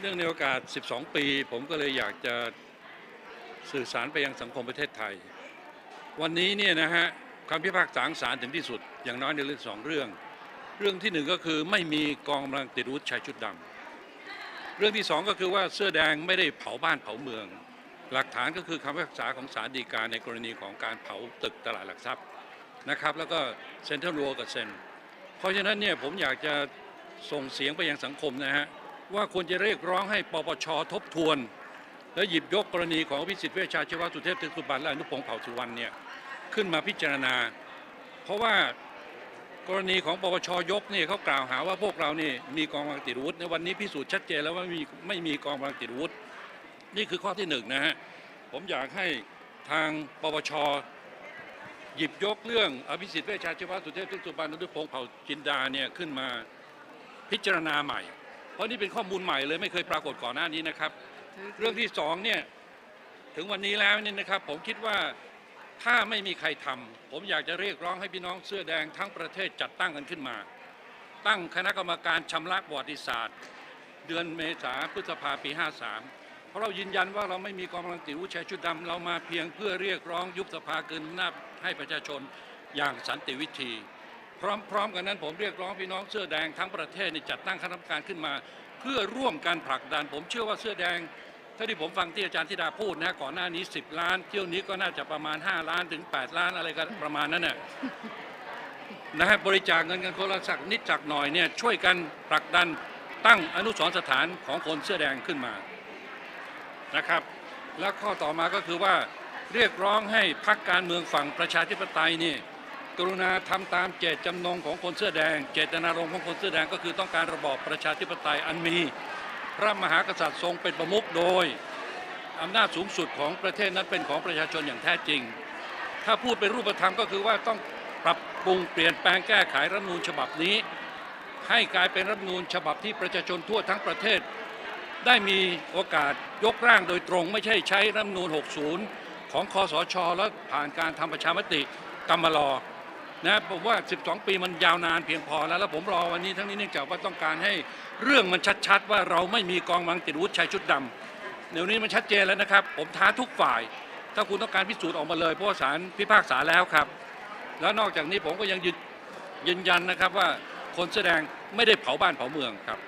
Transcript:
เนื่องในโอกาส 12 ปี ผมก็เลยอยากจะสื่อสารไปยังสังคมประเทศไทย วันนี้เนี่ยนะฮะคำพิพากษาของศาลถึงที่สุด อย่างน้อยในเรื่องสองเรื่อง เรื่องที่หนึ่งก็คือไม่มีกองกำลังติดอาวุธชายชุดดำเรื่องที่สองก็คือว่าเสื้อแดงไม่ได้เผาบ้านเผาเมือง หลักฐานก็คือคำพิพากษาของศาลฎีกาในกรณีของการเผาตึกตลาดหลักทรัพย์นะครับ แล้วก็เซ็นทรัลรัวกับเซนเพราะฉะนั้นเนี่ยผมอยากจะส่งเสียงไปยังสังคมนะฮะ ว่าควรจะเรียกร้องให้ปปชทบทวน และหยิบยกกรณีของอภิสิทธิ์เวชชาชีวะสุเทพเทือกสุบรรณและอนุพงษ์เผ่าสุวรรณเนี่ยขึ้นมาพิจารณา เพราะว่ากรณีของปปชยกเนี่ยเขากล่าวหาว่าพวกเรานี่มีกองกำลังติดอาวุธในวันนี้พิสูจน์ชัดเจนแล้วว่าไม่มีไม่มีกองกำลังติดอาวุธนี่คือข้อที่หนึ่งนะฮะผมอยากให้ทางปปชหยิบยกเรื่องอภิสิทธิ์เวชชาชีวะสุเทพเทือกสุบรรณอนุพงษ์เผ่าจินดาเนี่ยขึ้นมาพิจารณาใหม่ เพราะนี่เป็นข้อมูลใหม่เลยไม่เคยปรากฏก่อนหน้านี้นะครับ เรื่องที่สองเนี่ยถึงวันนี้แล้วเนี่ยนะครับ ผมคิดว่าถ้าไม่มีใครทำผมอยากจะเรียกร้องให้พี่น้องเสื้อแดงทั้งประเทศจัดตั้งกันขึ้นมา ตั้งคณะกรรมการชำระประวัติศาสตร์ เดือนเมษาพฤษภาปี 53 เพราะเรายืนยันว่าเราไม่มีกองกำลังติดอาวุธชายชุดดำเรามาเพียงเพื่อเรียกร้องยุบสภาเกินอำนาจให้ประชาชนอย่างสันติวิธี พร้อมๆกันนั้นผมเรียกร้องพี่น้องเสื้อแดงทั้งประเทศนี่จัดตั้งคณะกรรมการขึ้นมา เพื่อร่วมกันผลักดัน ผมเชื่อว่าเสื้อแดงถ้าที่ผมฟังที่อาจารย์ธิดาพูดนะก่อนหน้านี้ 10 ล้าน เที่ยวนี้ก็น่าจะประมาณ 5 ล้านถึง 8 ล้านอะไรกันประมาณนั้นน่ะนะฮะบริจาคเงินกันคนละสักนิดจักหน่อยเนี่ยช่วยกันผลักดันตั้งอนุสรณ์สถานของคนเสื้อแดงขึ้นมานะครับ แล้วข้อต่อมาก็คือว่าเรียกร้องให้พรรคการเมืองฝั่งประชาธิปไตยนี่ กรุณาทำตามเจตจำนงของคนเสื้อแดง เจตนารมณ์ของคนเสื้อแดงก็คือต้องการระบอบประชาธิปไตยอันมี พระมหากษัตริย์ทรงเป็นประมุขโดยอำนาจสูงสุดของประเทศนั้นเป็นของประชาชนอย่างแท้จริง ถ้าพูดเป็นรูปธรรมก็คือว่าต้องปรับปรุงเปลี่ยนแปลงแก้ไขรัฐนูญฉบับนี้ ให้กลายเป็นรัฐนูญฉบับที่ประชาชนทั่วทั้งประเทศ ได้มีโอกาสยกร่างโดยตรง ไม่ใช่ใช้รัฐนูญ 60 ของคอสช แล้วผ่านการทำประชามติกรรมลอ นะผมว่า 12 ปีมันยาวนานเพียงพอแล้ว แล้วผมรอวันนี้ทั้งนี้เนื่องจากว่าต้องการให้เรื่องมันชัด ๆ ว่าเราไม่มีกองวังติดวุฒิชายชุดดำเดี๋ยวนี้มันชัดเจนแล้วนะครับ ผมท้าทุกฝ่าย ถ้าคุณต้องการพิสูจน์ออกมาเลยเพราะสาศาลพิพากษาแล้วครับ แล้วนอกจากนี้ผมก็ยังยืนยันนะครับว่าคนแสดงไม่ได้เผาบ้านเผาเมืองครับ